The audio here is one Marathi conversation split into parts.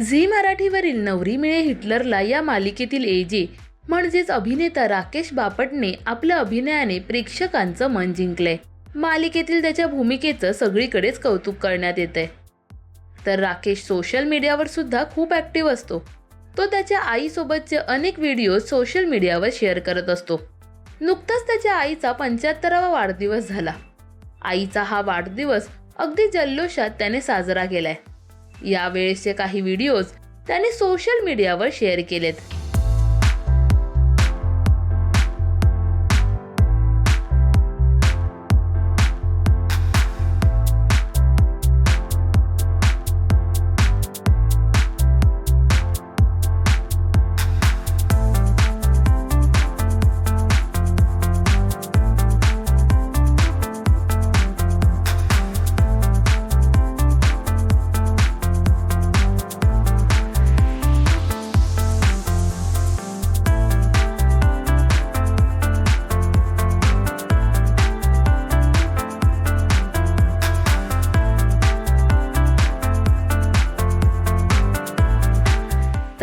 झी मराठीवरील नवरी मिळे हिटलरला या मालिकेतील एजे म्हणजेच अभिनेता राकेश बापटने आपल्या अभिनयाने प्रेक्षकांचं मन जिंकलंय. मालिकेतील त्याच्या भूमिकेचं सगळीकडेच कौतुक करण्यात येतंय. तर राकेश सोशल मीडियावर सुद्धा खूप ॲक्टिव्ह असतो. तो त्याच्या आईसोबतचे अनेक व्हिडिओ सोशल मीडियावर शेअर करत असतो. नुकताच त्याच्या आईचा पंच्याहत्तरावा वाढदिवस झाला. आईचा हा वाढदिवस अगदी जल्लोषात त्याने साजरा केलाय. यावेळेसचे काही व्हिडिओज त्याने सोशल मीडियावर शेअर केलेत.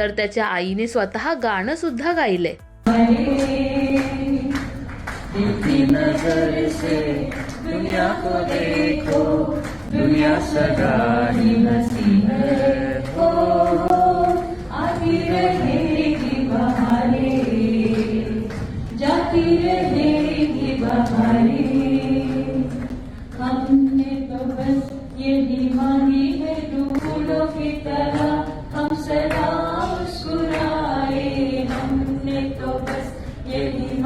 तर त्याच्या आईने स्वतः गाणं सुद्धा गायले हमने तो बस ये मांगी है फूलों की तरह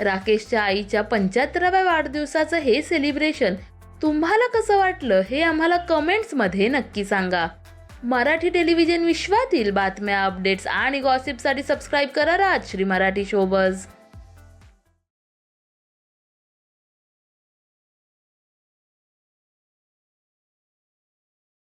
राकेशच्या आईच्या पंच्याहत्तराव्या वाढदिवसाचं हे सेलिब्रेशन तुम्हाला कसं वाटलं हे आम्हाला कमेंट्समध्ये नक्की सांगा. मराठी टेलिव्हिजन विश्वातील बातम्या अपडेट्स आणि गॉसिपसाठी सबस्क्राईब करा राजश्री मराठी शोबज